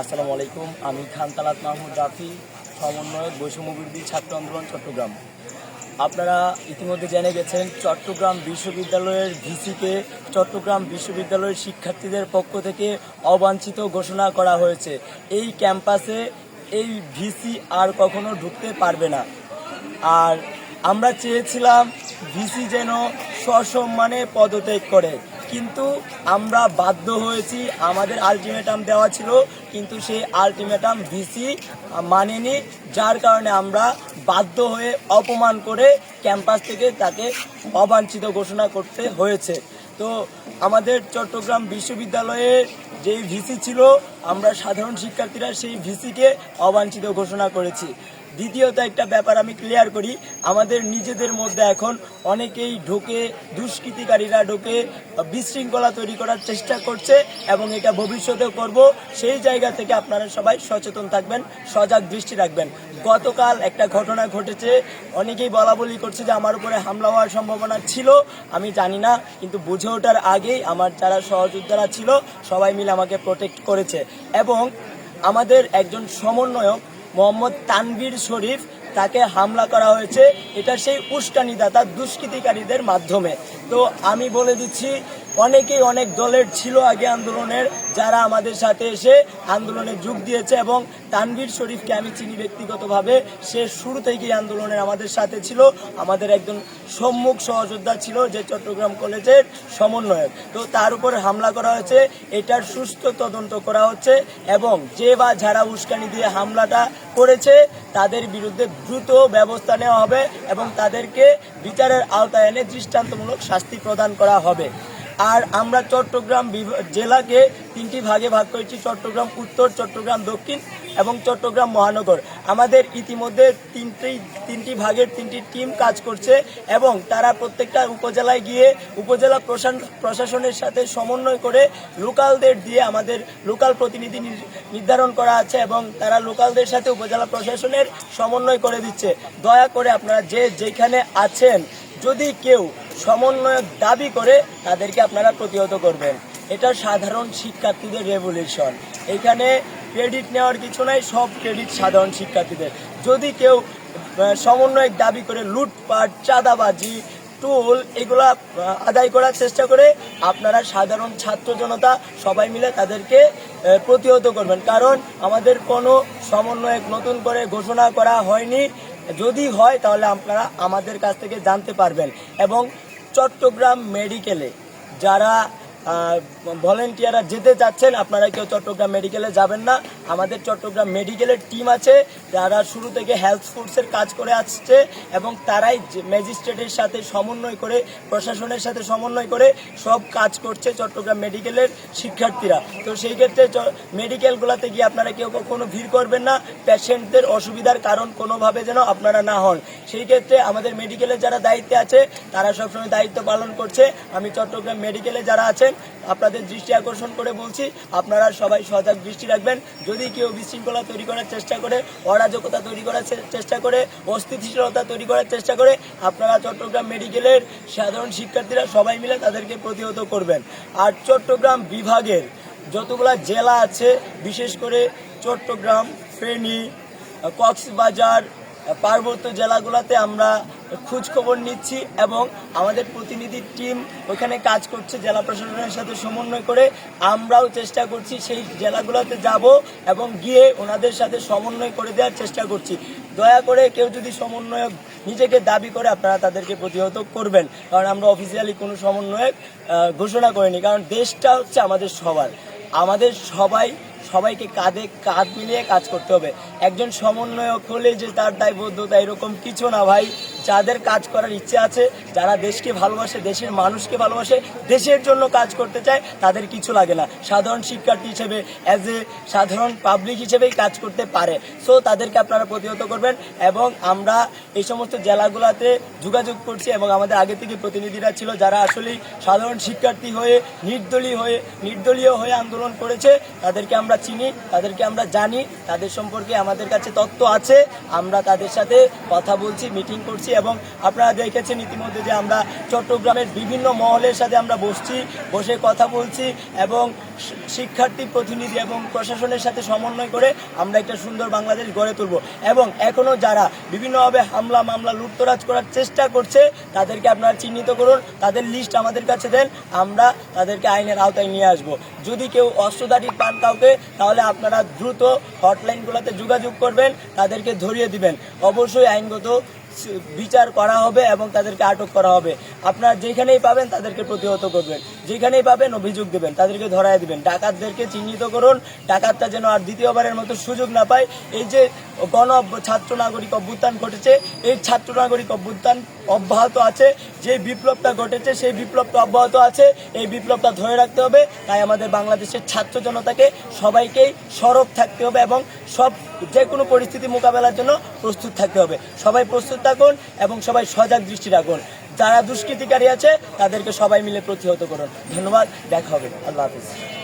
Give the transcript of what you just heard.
আসসালামু আলাইকুম, আমি খান তালাত মাহমুদ রাফি, সমন্বয়ক বৈষম্য বিরোধী ছাত্র আন্দোলন, চট্টগ্রাম। আপনারা ইতিমধ্যে জেনে গেছেন, চট্টগ্রাম বিশ্ববিদ্যালয়ের ভিসিকে চট্টগ্রাম বিশ্ববিদ্যালয়ের শিক্ষার্থীদের পক্ষ থেকে অবাঞ্ছিত ঘোষণা করা হয়েছে। এই ক্যাম্পাসে এই ভিসি আর কখনো ঢুকতে পারবে না। আর আমরা চেয়েছিলাম, ভিসি যেন সসম্মানে পদত্যাগ করে। কিন্তু আমরা বাধ্য হয়েছি, আমাদের আলটিমেটাম দেওয়া ছিল, কিন্তু সেই আলটিমেটাম ভিসি মানেনি, যার কারণে আমরা বাধ্য হয়ে অপমান করে ক্যাম্পাস থেকে তাকে অবাঞ্ছিত ঘোষণা করতে হয়েছে। তো আমাদের চট্টগ্রাম বিশ্ববিদ্যালয়ের যেই ভিসি ছিল, আমরা সাধারণ শিক্ষার্থীরা সেই ভিসিকে অবাঞ্ছিত ঘোষণা করেছি। দ্বিতীয়ত একটা ব্যাপার আমি ক্লিয়ার করি, আমাদের নিজেদের মধ্যে এখন অনেকেই ঢোকে, দুষ্কৃতিকারীরা ঢোকে, বিশৃঙ্খলা তৈরি করার চেষ্টা করছে এবং এটা ভবিষ্যতেও করব। সেই জায়গা থেকে আপনারা সবাই সচেতন থাকবেন, সজাগ দৃষ্টি রাখবেন। গতকাল একটা ঘটনা ঘটেছে, অনেকেই বলা বলি করছে যে আমার উপরে হামলা হওয়ার সম্ভাবনা ছিল, আমি জানি না, কিন্তু বুঝে ওঠার আগেই আমার যারা সহযোদ্ধারা ছিল, সবাই মিলে আমাকে প্রোটেক্ট করেছে। এবং আমাদের একজন সমন্বয়ক মোহাম্মদ তানভীর শরীফ, তাকে হামলা করা হয়েছে। এটা সেই উস্কানিদাতা, দুষ্কৃতিকারীদের মাধ্যমে। তো আমি বলে দিচ্ছি অনেকেই অনেক দলের ছিল আগে আন্দোলনের, যারা আমাদের সাথে এসে আন্দোলনে যোগ দিয়েছে এবং তানভীর শরীফকে আমি চিনি ব্যক্তিগতভাবে। সে শুরু থেকেই আন্দোলনের আমাদের সাথে ছিল। আমাদের একজন সম্মুখ সহযোদ্ধা ছিল যে চট্টগ্রাম কলেজের সমন্বয়ক। তো তার উপর হামলা করা হয়েছে। এটার সুস্থ তদন্ত করা হচ্ছে এবং যে বা যারা উস্কানি দিয়ে হামলাটা করেছে, তাদের বিরুদ্ধে দ্রুত ব্যবস্থা নেওয়া হবে এবং তাদেরকে বিচারের আওতায় এনে দৃষ্টান্তমূলক শাস্তি প্রদান করা হবে। আর আমরা চট্টগ্রাম জেলাকে তিনটি ভাগে ভাগ করেছি, চট্টগ্রাম উত্তর, চট্টগ্রাম দক্ষিণ এবং চট্টগ্রাম মহানগর। আমাদের ইতিমধ্যে তিনটি তিনটি ভাগের তিনটি টিম কাজ করছে এবং তারা প্রত্যেকটা উপজেলায় গিয়ে উপজেলা প্রশাসন প্রশাসনের সাথে সমন্বয় করে লোকালদের দিয়ে আমাদের লোকাল প্রতিনিধি নির- নির্ধারণ করা আছে এবং তারা লোকালদের সাথে উপজেলা প্রশাসনের সমন্বয় করে দিচ্ছে। দয়া করে আপনারা যে যেখানে আছেন যদি কেউ সমন্বয়ক দাবি করে, তাদেরকে আপনারা প্রতিহত করবেন। এটা সাধারণ শিক্ষার্থীদের রেভলিউশন এখানে ক্রেডিট নেওয়ার কিছু নাই, সব ক্রেডিট সাধারণ শিক্ষার্থীদের। যদি কেউ সমন্বয়ক দাবি করে, লুটপাট, চাঁদাবাজি টুল এগুলা আদায় করার চেষ্টা করে আপনারা সাধারণ ছাত্র জনতা সবাই মিলে তাদেরকে প্রতিহত করবেন। কারণ আমাদের কোনো সমন্বয়ক নতুন করে ঘোষণা করা হয়নি। যদি হয়, তাহলে আপনারা আমাদের কাছ থেকে জানতে পারবেন। এবং চট্টগ্রাম মেডিকেলে যারা ভলেন্টিয়াররা যেতে চাচ্ছেন, আপনারা কেউ চট্টগ্রাম মেডিকেলে যাবেন না। আমাদের চট্টগ্রাম মেডিকেলের টিম আছে, যারা শুরু থেকে হেলথ ফোর্সের কাজ করে আসছে এবং তারাই ম্যাজিস্ট্রেটের সাথে সমন্বয় করে, প্রশাসনের সাথে সমন্বয় করে সব কাজ করছে চট্টগ্রাম মেডিকেলের শিক্ষার্থীরা। তো সেই ক্ষেত্রে মেডিকেলগুলোতে গিয়ে আপনারা কেউ কখনো ভিড় করবেন না, পেশেন্টদের অসুবিধার কারণ কোনোভাবে যেন আপনারা না হন। সেই ক্ষেত্রে আমাদের মেডিকেলের যারা দায়িত্বে আছে, তারা সবসময় দায়িত্ব পালন করছে। আমি চট্টগ্রাম মেডিকেলে যারা আছেন আপনাদের দৃষ্টি আকর্ষণ করে বলছি, আপনারা সবাই সজাগ দৃষ্টি রাখবেন। যদি কেউ বিশৃঙ্খলা তৈরি করার চেষ্টা করে, অরাজকতা তৈরি করার চেষ্টা করে, অস্থিতিশীলতা তৈরি করার চেষ্টা করে, আপনারা চট্টগ্রাম মেডিকেলের সাধারণ শিক্ষার্থীরা সবাই মিলে তাদেরকে প্রতিহত করবেন। আর চট্টগ্রাম বিভাগের যতগুলা জেলা আছে, বিশেষ করে চট্টগ্রাম, ফেনী, কক্সবাজার পার্বত্য জেলাগুলোতে আমরা খোঁজ খবর নিচ্ছি এবং আমাদের প্রতিনিধি টিম ওখানে কাজ করছে, জেলা প্রশাসনের সাথে সমন্বয় করে। আমরাও চেষ্টা করছি সেই জেলাগুলোতে যাব এবং গিয়ে ওনাদের সাথে সমন্বয় করে দেওয়ার চেষ্টা করছি। দয়া করে কেউ যদি সমন্বয়ক নিজেকে দাবি করে, আপনারা তাদেরকে প্রতিহত করবেন। কারণ আমরা অফিসিয়ালি কোনো সমন্বয়ক ঘোষণা করিনি। কারণ দেশটা হচ্ছে আমাদের সবার। আমাদের সবাই সবাইকে কাঁধে কাঁধ মিলিয়ে কাজ করতে হবে। একজন সমন্বয়ক হলে যে তার দায়বদ্ধতা এরকম কিছু না ভাই। যাদের কাজ করার ইচ্ছে আছে, যারা দেশকে ভালোবাসে, দেশের মানুষকে ভালোবাসে, দেশের জন্য কাজ করতে চায়, তাদের কিছু লাগে না। সাধারণ শিক্ষার্থী হিসেবে অ্যাজ এ সাধারণ পাবলিক হিসেবেই কাজ করতে পারে। সো তাদেরকে আপনারা প্রতিহত করবেন এবং আমরা এই সমস্ত জেলাগুলোতে যোগাযোগ করছি এবং আমাদের আগে থেকে প্রতিনিধিরা ছিল যারা আসলে সাধারণ শিক্ষার্থী হয়ে, নির্দলীয় হয়ে নির্দলীয় হয়ে আন্দোলন করেছে, তাদেরকে আমরা চিনি, তাদেরকে আমরা জানি, তাদের সম্পর্কে আমাদের কাছে তথ্য আছে। আমরা তাদের সাথে কথা বলছি মিটিং করছি। করেছি এবং আপনারা দেখেছেন ইতিমধ্যে যে আমরা চট্টগ্রামের বিভিন্ন মহলের সাথে আমরা বসছি, বসে কথা বলছি এবং শিক্ষার্থী প্রতিনিধি এবং প্রশাসনের সাথে সমন্বয় করে আমরা একটা সুন্দর বাংলাদেশ গড়ে তুলব। এবং এখনও যারা বিভিন্নভাবে হামলা, মামলা, লুটতরাজ করার চেষ্টা করছে, তাদেরকে আপনারা চিহ্নিত করুন, তাদের লিস্ট আমাদের কাছে দেন, আমরা তাদেরকে আইনের আওতায় নিয়ে আসব। যদি কেউ অস্ত্রধারী পান কাউকে, তাহলে আপনারা দ্রুত হটলাইনগুলোতে যোগাযোগ করবেন, তাদেরকে ধরিয়ে দিবেন। অবশ্যই আইনগত বিচার করা হবে এবং তাদেরকে আটক করা হবে। আপনারা যেখানেই পাবেন তাদেরকে প্রতিহত করবেন। যেখানেই পাবেন অভিযোগ দেবেন, তাদেরকে ধরায় দিবেন। ডাকাতদেরকে চিহ্নিত করুন, ডাকাতটা যেন আর দ্বিতীয়বারের মতো সুযোগ না পায়। এই যে গণ ছাত্র নাগরিক অভ্যুত্থান ঘটেছে, এই ছাত্র নাগরিক অভ্যুত্থান অব্যাহত আছে। যে বিপ্লবটা ঘটেছে, সেই বিপ্লবটা অব্যাহত আছে। এই বিপ্লবটা ধরে রাখতে হবে। তাই আমাদের বাংলাদেশের ছাত্র জনতাকে সবাইকেই সরব থাকতে হবে এবং সব যে কোনো পরিস্থিতি মোকাবেলার জন্য প্রস্তুত থাকতে হবে। সবাই প্রস্তুত থাকুন এবং সবাই সজাগ দৃষ্টি রাখুন। যারা দুষ্কৃতিকারী আছে তাদেরকে সবাই মিলে প্রতিহত করুন। ধন্যবাদ দেখা হবে। আল্লাহ হাফিজ।